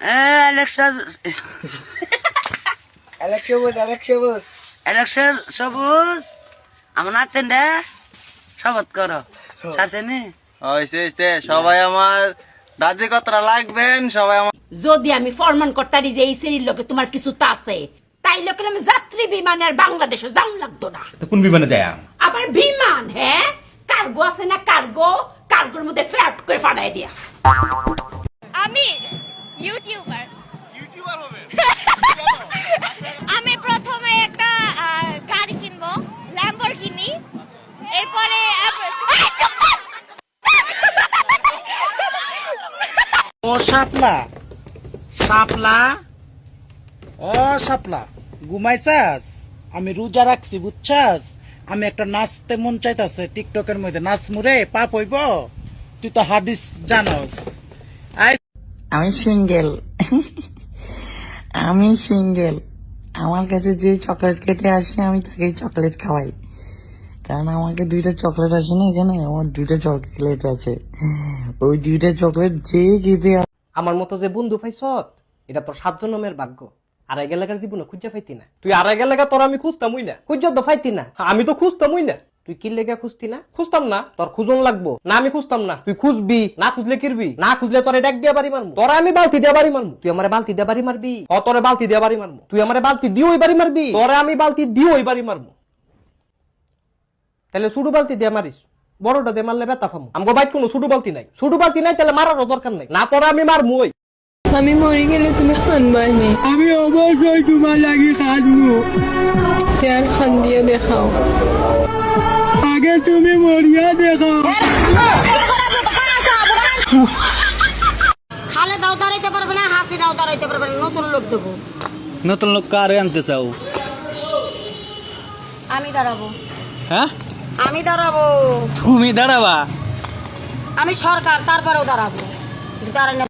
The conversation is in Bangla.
ইলেকশন আলেক সবুজ আলেক সবুজ। ইলেকশন সবুজ আমার নাতেন দে শপথ করো। সাথে নি হয়েছে হয়েছে সবাই আমার দাদি কতটা লাগবেন সবাই আমার যদি আমি ফরমান করতারি যে এই শ্রেণির লোকে তোমার কিছু তা আছে তাই লোকে আমি যাত্রী বিমানে আর বাংলাদেশে যাওয়া লাগতো না। কোন বিমানে যায়? আবার বিমান হ্যাঁ? কার্গো আছে না কার্গো? কার্গোর মধ্যে ফ্ল্যাট করে ফাটাই দিয়া। এরপরে! ও শাপলা। শাপলা? ও শাপলা ঘুমাইছাস? আমি রোজা রাখছি বুঝছাস? আমি একটা নাচতে মন চাইতাছে টিকটকের মধ্যে। নাচ মুরে পাপ হইব? তুই তো হাদিস জানস। আই আমি সিঙ্গেল। আমি সিঙ্গেল। আমার কাছে যে চকলেট খেতে আসে আমি তাকে চকলেট খাওয়াই। কারণ আমাকে দুইটা চকলেট আছে না এখানে? আমার দুইটা চকলেট আছে। ওই দুইটা চকলেট যে খেতে আমার মতো যে বন্ধু পাইছত এটা তোর সাত জন্মের ভাগ্য। আড়াই গেলাকার জীবনে খুঁজে পাইতি না। তুই আড়াই গেলাকা তোর আমি খুঁজতামই না। খুঁজ তো পাইতি না। আমি তো খুঁজতামই না। তুই কি লেগে খুঁজতি না? খুঁজতাম না। তোর খুঁজন লাগবো। না আমি খুঁজতাম না। তুই খুঁজবি না খুঁজলে কিরবি? না খুঁজলে তোরে ডাক দিয়ে বাড়ি মারমু। তোরা আমি বালতি দিয়ে বাড়ি মারমু। তুই আমারে বালতি দিয়ে বাড়ি মারবি। ও তোরে বালতি দিয়ে বাড়ি মারমু। তুই আমারে বালতি দিয়ে ওই বাড়ি মারবি। তোরে আমি বালতি দিয়ে ওই বাড়ি মারমু। তাহলে সুডু বালতি দিয়ে মারিস বড়টা দিয়ে মারলে ব্যথা ফামু আমগো বাইক কোনো সুডু বালতি নাই সুডু বালতি নাই তাহলে মারারও দরকার নাই না তোরা আমি মারমু ওই আমি মরি গেলে তুমি খানবানি আমি অবশ্যই তোমার লাগি খানবো তার খান দিয়ে দেখাও আগে তুমি মরিয়া দেখাও খালে দাও দাঁড়াইতে পারবে না হাসি দাও দাঁড়াইতে পারবে না নতুন লোক দেবো নতুন লোক কারে আনতে চাও আমি দাঁড়াবো হ্যাঁ আমি দাঁড়াবো। তুমি দাঁড়াবা। আমি সরকার তারপরেও দাঁড়াবো। দাঁড়ানো